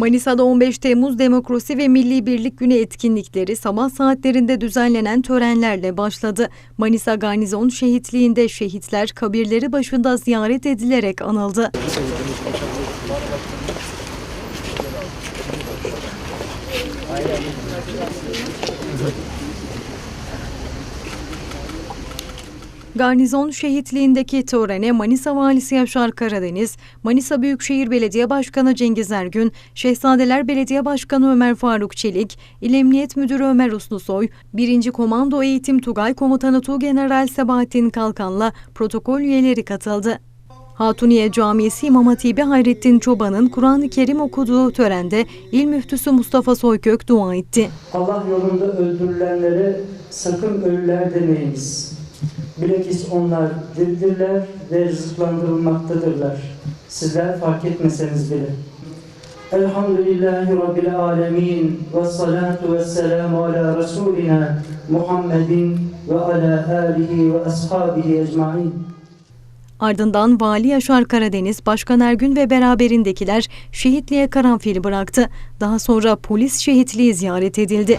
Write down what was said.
Manisa'da 15 Temmuz Demokrasi ve Milli Birlik Günü etkinlikleri sabah saatlerinde düzenlenen törenlerle başladı. Manisa Garnizon Şehitliği'nde şehitler kabirleri başında ziyaret edilerek anıldı. Garnizon şehitliğindeki törene Manisa Valisi Yaşar Karadeniz, Manisa Büyükşehir Belediye Başkanı Cengiz Ergün, Şehzadeler Belediye Başkanı Ömer Faruk Çelik, İl Emniyet Müdürü Ömer Uslusoy, 1. Komando Eğitim Tugay Komutanı Tuğgeneral Sebahattin Kalkan'la protokol üyeleri katıldı. Hatuniye Camisi İmam Hatibi Hayrettin Çoban'ın Kur'an-ı Kerim okuduğu törende İl Müftüsü Mustafa Soykök dua etti. Allah yolunda öldürülenlere sakın ölüler demeyiniz. Bilakis onlar diridirler ve rızıklandırılmaktadırlar. Sizler fark etmeseniz bile. Elhamdülillahi Rabbil Alemin ve salatu ve selamu ala Resulina Muhammedin ve ala alihi ve ashabihi ecmain. Ardından Vali Yaşar Karadeniz, Başkan Ergün ve beraberindekiler şehitliğe karanfil bıraktı. Daha sonra polis şehitliği ziyaret edildi.